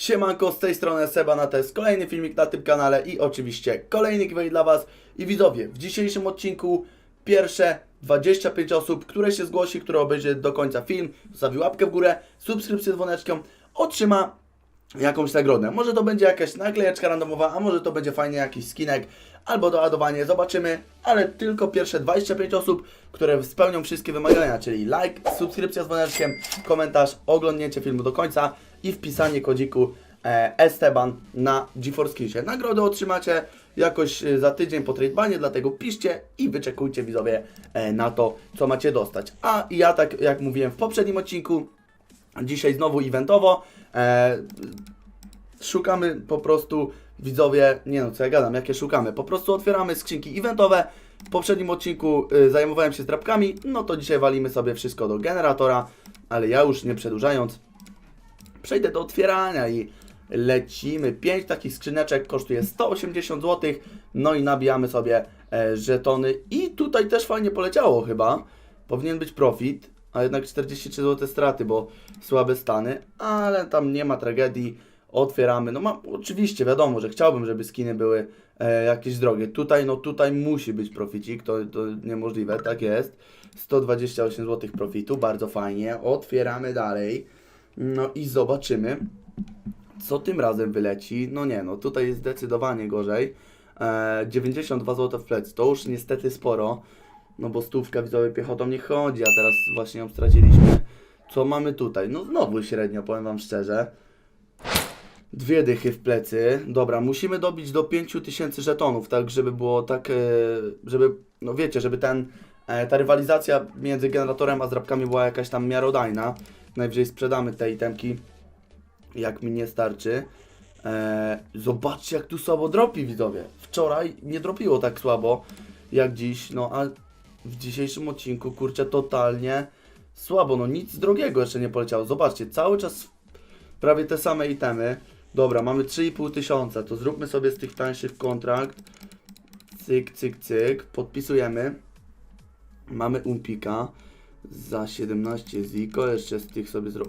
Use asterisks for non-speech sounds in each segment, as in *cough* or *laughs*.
Siemanko, z tej strony Seba na test, kolejny filmik na tym kanale i oczywiście kolejny giveaway dla Was. I widzowie, w dzisiejszym odcinku pierwsze 25 osób, które się zgłosi, które obejrzy do końca film, zostawi łapkę w górę, subskrypcję dzwoneczkiem, otrzyma jakąś nagrodę. Może to będzie jakaś naklejeczka randomowa, a może to będzie fajnie jakiś skinek albo doładowanie, zobaczymy, ale tylko pierwsze 25 osób, które spełnią wszystkie wymagania, czyli like, subskrypcja dzwoneczkiem, komentarz, oglądnięcie filmu do końca i wpisanie kodziku e, Esteban na GeForce Skillsie. Nagrodę otrzymacie jakoś e, za tydzień po tradebanie, dlatego piszcie i wyczekujcie widzowie e, na to, co macie dostać. A ja tak jak mówiłem w poprzednim odcinku, Dzisiaj znowu eventowo. E, szukamy po prostu widzowie, nie no co ja gadam, jakie szukamy. Po prostu otwieramy skrzynki eventowe. W poprzednim odcinku zajmowałem się drapkami, no to dzisiaj walimy sobie wszystko do generatora, ale ja już nie przedłużając, przejdę do otwierania i lecimy. 5 takich skrzyneczek kosztuje 180 zł, no i nabijamy sobie e, żetony i tutaj też fajnie poleciało chyba. Powinien być profit, a jednak 43 zł straty, bo słabe stany, ale tam nie ma tragedii. Otwieramy. No ma, oczywiście wiadomo, że chciałbym, żeby skiny były e, jakieś drogie. Tutaj, no tutaj musi być proficik, to, to niemożliwe, tak jest. 128 zł profitu, bardzo fajnie. Otwieramy dalej. No i zobaczymy, co tym razem wyleci. No nie, no tutaj jest zdecydowanie gorzej. E, 92 zł w plec, to już niestety sporo. No bo stówka widzowie piechotą nie chodzi, a teraz właśnie ją straciliśmy. Co mamy tutaj? No znowu średnio, powiem Wam szczerze. Dwie dychy w plecy. Dobra, musimy dobić do 5000 żetonów, tak żeby było tak, e, żeby, no wiecie, żeby ten, ta rywalizacja między generatorem a zdrabkami była jakaś tam miarodajna. Najwyżej sprzedamy te itemki, jak mi nie starczy. E, zobaczcie jak tu słabo dropi widzowie. Wczoraj nie dropiło tak słabo jak dziś, no a w dzisiejszym odcinku, kurczę, totalnie słabo, no nic drogiego jeszcze nie poleciało. Zobaczcie, cały czas prawie te same itemy. Dobra, mamy 3,5 tysiąca, to zróbmy sobie z tych tańszych kontrakt. Cyk, cyk, cyk, podpisujemy. Mamy Umpika za 17 ziko, jeszcze z tych sobie, zro...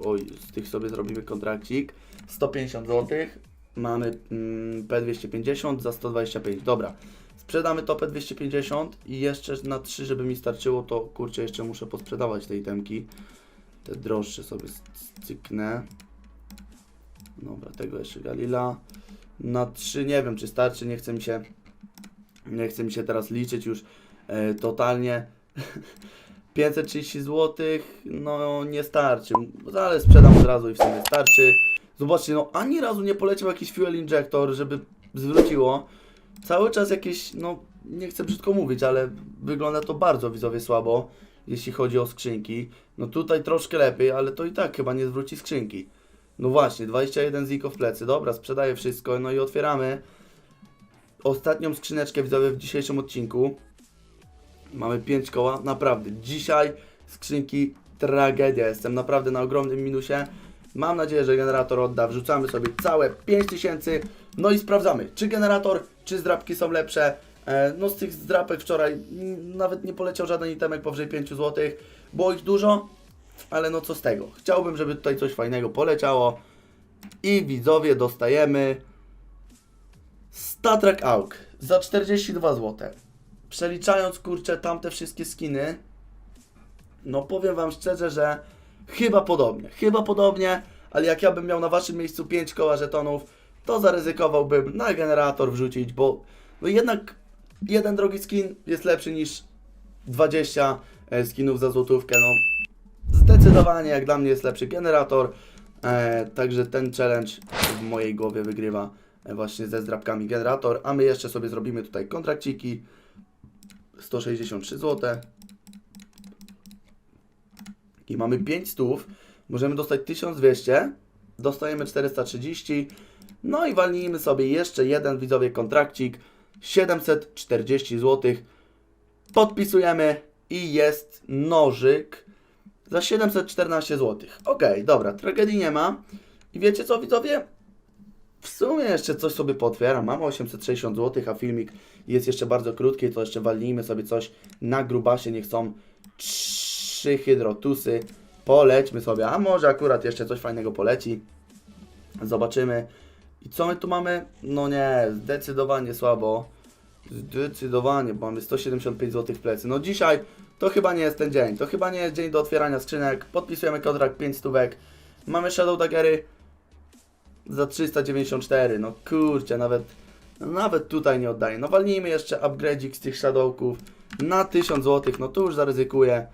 Z tych sobie zrobimy kontrakcik. 150 zł. Mamy mm, P250 za 125. Dobra. Sprzedamy to P250 i jeszcze na 3, żeby mi starczyło, to kurczę, jeszcze muszę posprzedawać te itemki. Te droższe sobie cyknę. Dobra, tego jeszcze Galila. Na 3 nie wiem, czy starczy, nie chce mi się nie chce mi się teraz liczyć już e, totalnie. *laughs* 530 zł, no nie starczy, ale sprzedam od razu i w sumie starczy. Zobaczcie, no ani razu nie poleciał jakiś fuel injector, żeby zwróciło. Cały czas jakieś, no nie chcę brzydko mówić, ale wygląda to bardzo widzowie słabo, jeśli chodzi o skrzynki. No tutaj troszkę lepiej, ale to i tak chyba nie zwróci skrzynki. No właśnie, 21 ziko w plecy, dobra, sprzedaję wszystko, no i otwieramy ostatnią skrzyneczkę widzowie w dzisiejszym odcinku. Mamy 5 koła, naprawdę. Dzisiaj skrzynki tragedia. Jestem naprawdę na ogromnym minusie. Mam nadzieję, że generator odda. Wrzucamy sobie całe 5000. No i sprawdzamy, czy generator, czy zdrapki są lepsze. E, no z tych zdrapek wczoraj nawet nie poleciał żaden itemek powyżej 5 zł. Było ich dużo, ale no co z tego. Chciałbym, żeby tutaj coś fajnego poleciało. I widzowie dostajemy Statrek Auk za 42 zł. Przeliczając kurczę tamte wszystkie skiny, no powiem wam szczerze, że chyba podobnie, chyba podobnie, ale jak ja bym miał na waszym miejscu 5 koła żetonów, to zaryzykowałbym na generator wrzucić, bo no jednak jeden drogi skin jest lepszy niż 20 e, skinów za złotówkę, no. Zdecydowanie jak dla mnie jest lepszy generator, e, także ten challenge w mojej głowie wygrywa e, właśnie ze zdrabkami generator, a my jeszcze sobie zrobimy tutaj kontrakciki, 163 zł. I mamy 5 stów. Możemy dostać 1200. Dostajemy 430. No i walnijmy sobie jeszcze jeden widzowie kontrakcik. 740 zł. Podpisujemy i jest nożyk za 714 zł. Ok, dobra, tragedii nie ma. I wiecie co widzowie? W sumie jeszcze coś sobie potwieram. Mamy 860 zł, a filmik jest jeszcze bardzo krótki, to jeszcze walnijmy sobie coś na grubasie. Niech są trzy hydrotusy. Polećmy sobie, a może akurat jeszcze coś fajnego poleci. Zobaczymy. I co my tu mamy? No nie, zdecydowanie słabo. Zdecydowanie, bo mamy 175 zł w plecy. No dzisiaj to chyba nie jest ten dzień. To chyba nie jest dzień do otwierania skrzynek. Podpisujemy kontrakt 5 stówek. Mamy Shadow Daggery za 394. No kurczę, nawet nawet tutaj nie oddaję. No walnijmy jeszcze upgrade'ik z tych Shadowków na 1000 zł. No tu już zaryzykuję.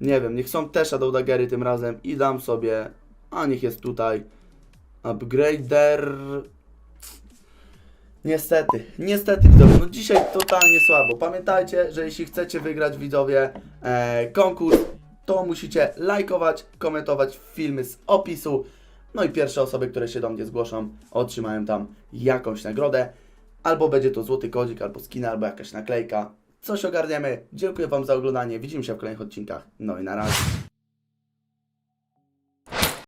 Nie wiem, niech są te Shadow Daggery tym razem i dam sobie, a niech jest tutaj upgrader. Niestety, niestety widzowie, no dzisiaj totalnie słabo. Pamiętajcie, że jeśli chcecie wygrać widzowie e, konkurs, to musicie lajkować, komentować filmy z opisu. No i pierwsze osoby, które się do mnie zgłoszą, otrzymają tam jakąś nagrodę. Albo będzie to złoty kodzik, albo skin, albo jakaś naklejka. Coś ogarniemy. Dziękuję Wam za oglądanie. Widzimy się w kolejnych odcinkach. No i na razie.